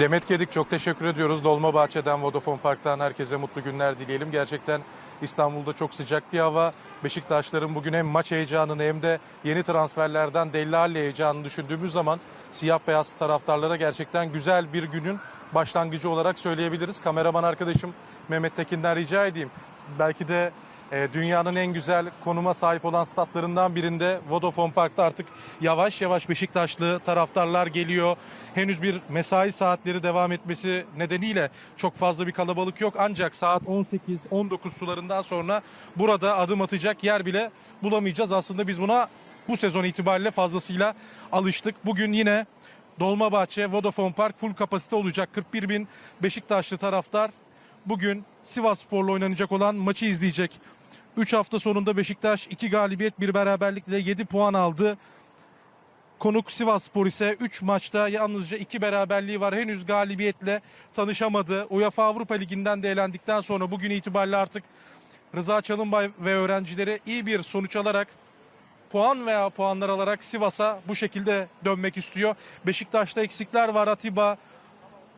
Demet Gedik çok teşekkür ediyoruz. Dolmabahçe'den, Vodafone Park'tan herkese mutlu günler dileyelim. Gerçekten İstanbul'da çok sıcak bir hava. Beşiktaşların bugün hem maç heyecanını hem de yeni transferlerden Dellali heyecanını düşündüğümüz zaman siyah beyaz taraftarlara gerçekten güzel bir günün başlangıcı olarak söyleyebiliriz. Kameraman arkadaşım Mehmet Tekin'den rica edeyim. Belki de dünyanın en güzel konuma sahip olan statlarından birinde Vodafone Park'ta artık yavaş yavaş Beşiktaşlı taraftarlar geliyor. Henüz bir mesai saatleri devam etmesi nedeniyle çok fazla bir kalabalık yok. Ancak saat 18-19 sularından sonra burada adım atacak yer bile bulamayacağız. Aslında biz buna bu sezon itibariyle fazlasıyla alıştık. Bugün yine Dolmabahçe, Vodafone Park full kapasite olacak. 41 bin Beşiktaşlı taraftar bugün Sivas Spor'la oynanacak olan maçı izleyecek. 3 hafta sonunda Beşiktaş 2 galibiyet bir beraberlikle 7 puan aldı. Konuk Sivas Spor ise 3 maçta yalnızca 2 beraberliği var. Henüz galibiyetle tanışamadı. UEFA Avrupa Ligi'nden de elendikten sonra bugün itibariyle artık Rıza Çalınbay ve öğrencileri iyi bir sonuç alarak puan veya puanlar alarak Sivas'a bu şekilde dönmek istiyor. Beşiktaş'ta eksikler var. Atiba,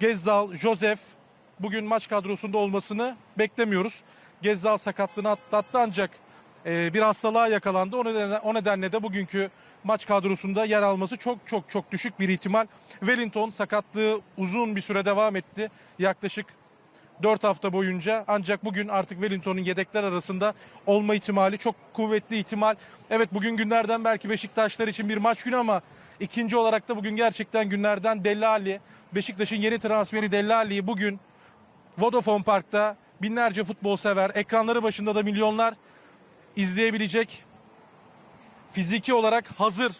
Gezzal, Josef bugün maç kadrosunda olmasını beklemiyoruz. Gezzal sakatlığını atlattı ancak e, bir hastalığa yakalandı. O nedenle, o nedenle de bugünkü maç kadrosunda yer alması çok çok çok düşük bir ihtimal. Wellington sakatlığı uzun bir süre devam etti. Yaklaşık 4 hafta boyunca ancak bugün artık Wellington'un yedekler arasında olma ihtimali çok kuvvetli ihtimal. Evet bugün günlerden belki Beşiktaşlar için bir maç günü ama ikinci olarak da bugün gerçekten günlerden Dellali, Beşiktaş'ın yeni transferi Dellali'yi bugün Vodafone Park'ta binlerce futbol sever, ekranları başında da milyonlar izleyebilecek fiziki olarak hazır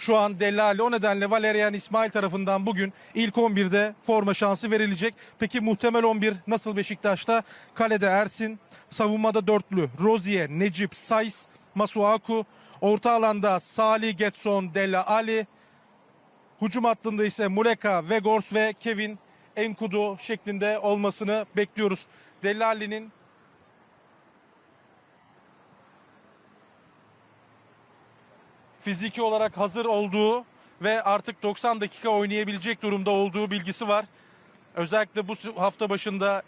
şu an Dellali. O nedenle Valerian İsmail tarafından bugün ilk 11'de forma şansı verilecek. Peki muhtemel 11 nasıl Beşiktaş'ta? Kalede Ersin, savunmada dörtlü Rozier, Necip, Sais, Masuaku, orta alanda Salih, Getson, Della Ali, Hücum hattında ise Muleka, Vegors ve Kevin Enkudu şeklinde olmasını bekliyoruz. Dellali'nin fiziki olarak hazır olduğu ve artık 90 dakika oynayabilecek durumda olduğu bilgisi var. Özellikle bu hafta başında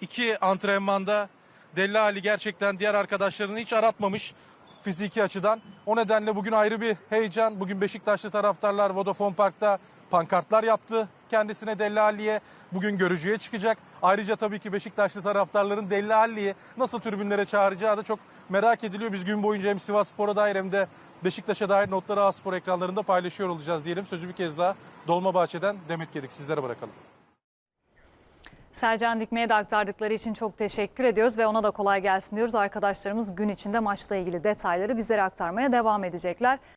iki antrenmanda Dellali gerçekten diğer arkadaşlarını hiç aratmamış fiziki açıdan. O nedenle bugün ayrı bir heyecan. Bugün Beşiktaşlı taraftarlar Vodafone Park'ta pankartlar yaptı kendisine Dellali'ye. Bugün görücüye çıkacak. Ayrıca tabii ki Beşiktaşlı taraftarların Dellali'yi nasıl tribünlere çağıracağı da çok merak ediliyor. Biz gün boyunca hem Sivas Spor'a dair hem de Beşiktaş'a dair notları A Spor ekranlarında paylaşıyor olacağız diyelim. Sözü bir kez daha Dolmabahçe'den Demet Gedik sizlere bırakalım. Sercan Dikme'ye de aktardıkları için çok teşekkür ediyoruz ve ona da kolay gelsin diyoruz. Arkadaşlarımız gün içinde maçla ilgili detayları bizlere aktarmaya devam edecekler.